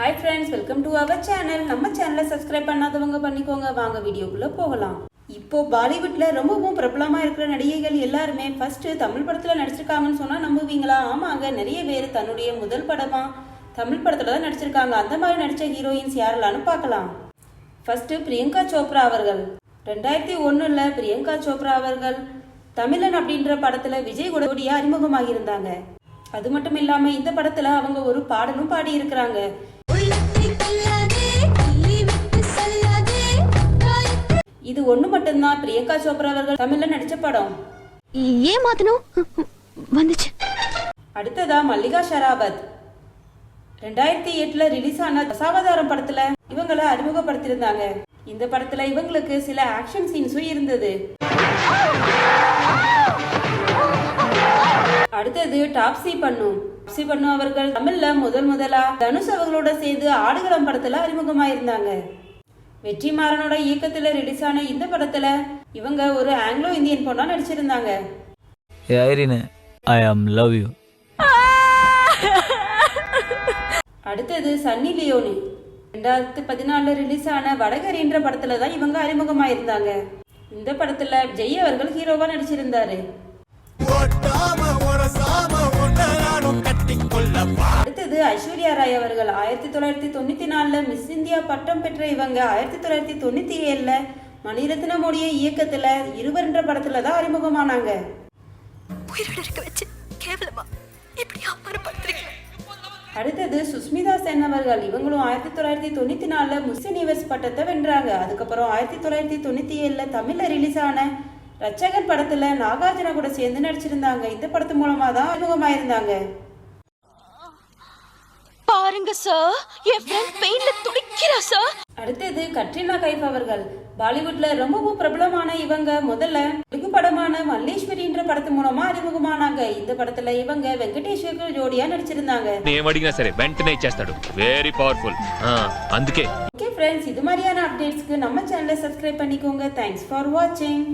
Hi friends welcome to our channel நம்ம சேனலை subscribe பண்ணாதவங்க பண்ணிக்கோங்க. வாங்க வீடியோக்குள்ளே போகலாம். இப்போ பாலிவுட்ல ரொம்பவும் பிரபலமா இருக்கிற நடிகைகள் எல்லாருமே ஃபர்ஸ்ட் தமிழ் படத்துல நடிச்சிருக்காங்கன்னு சொன்னா நம்புவீங்களா? ஆமாங்க நிறைய பேர் தன்னுடைய முதல் படமா தமிழ் படத்துல தான் நடிச்சிருக்காங்க. அந்த மாதிரி நடிச்ச ஹீரோயின்ஸ் யாரெல்லாம்னு பார்க்கலாம். ஃபர்ஸ்ட் பிரியங்கா சோப்ரா அவர்கள். ரெண்டாயிரத்தி ஒண்ணுல பிரியங்கா சோப்ரா அவர்கள் தமிழன் அப்படின்ற படத்துல விஜய் கூட ஜோடியா அறிமுகமாகியிருந்தாங்க அது மட்டும் இல்லாம இந்த படத்துல அவங்க ஒரு பாடலும் பாடி ஒண்ணு மட்டும்தான். பிரியங்கா சோப்ரா அவர்கள் தமிழ்ல நடிச்ச படம். ஏன் மாத்தணும் வந்துச்சு. அடுத்ததா மல்லிகா ஷராவத். ரெண்டாயிரத்தி எட்டுல ரிலீஸ் ஆன தசாவதாரம் படத்துல இவங்கள அறிமுகப்படுத்தியிருந்தாங்க. இந்த படத்துல இவங்களுக்கு சில ஆக்ஷன் சீன்ஸும் இருந்தது. அடுத்தது டாப்ஸி பண்ணு. டாப்ஸி பண்ணு அவர்கள் தமிழ்ல முதல் முதலா தனுஷ் அவர்களோட சேர்ந்து ஆடுகளம் படத்துல அறிமுகமாயிருந்தாங்க. வெற்றிமாறனோட இயக்கத்துல ரிலீஸ் ஆன இந்த படத்துல இவங்க ஒரு ஆங்கிலோ இந்தியன் பொண்ணா நடிச்சிருந்தாங்க. அடுத்தது சன்னி லியோனி ரெண்டாயிரத்து பதினாலுல ரிலீஸ் ஆன வடகரின்ற படத்துல தான் இவங்க அறிமுகமாயிருந்தாங்க. இந்த படத்துல ஜெய் அவர்கள் ஹீரோவா நடிச்சிருந்தாரு. ஐஸ்வர்யா ராய் அவர்கள் ஆயிரத்தி தொள்ளாயிரத்தி தொண்ணூத்தி நாலுல மிஸ் இந்தியா பட்டம் பெற்ற இவங்க ஆயிரத்தி தொள்ளாயிரத்தி தொண்ணூத்தி ஏழுல மணிரத்னமுடைய இயக்கத்துல இருவர்ன்ற படத்துல தான் அறிமுகமானாங்க. அடுத்தது சுஸ்மிதா சென் அவர்கள் இவங்களும் ஆயிரத்தி தொள்ளாயிரத்தி தொண்ணூத்தி நாலுல மிஸ் யூனிவர்ஸ் பட்டத்தை வென்றாங்க. அதுக்கப்புறம் ஆயிரத்தி தொள்ளாயிரத்தி தொண்ணூத்தி ஏழுல தமிழ்ல ரிலீஸ் ஆன ரச்சகன் படத்துல நாகார்ஜுனா கூட சேர்ந்து நடிச்சிருந்தாங்க. இந்த படத்து மூலமா தான் அறிமுகமாயிருந்தாங்க. பாருங்க சார் என் ஃப்ரெண்ட் பெயின்ல துடிக்கிறா சார் அடுத்தது கட்ரினா கைஃப் அவர்கள். பாலிவுட்ல ரொம்பவும் பிரபலமான இவங்க முதல்ல தெலுங்கு படமான மல்லேஸ்வரின்ற படத்து மூலமா அறிமுகமானாங்க. இந்த படத்துல இவங்க வெங்கடேஷ்வருக்கு ஜோடியா நடிச்சிருந்தாங்க. ఏమడిగినా సరే వెంటనే ఇచ్చేస్తాడు వెరీ పవర్ఫుల్ అందుకే ஓகே ஃப்ரெண்ட்ஸ் இது மாதிரியான அப்டேட்ஸ்க்கு நம்ம சேனலை சப்ஸ்கிரைப் பண்ணிக்கோங்க. தேங்க்ஸ் ஃபார் வாட்சிங்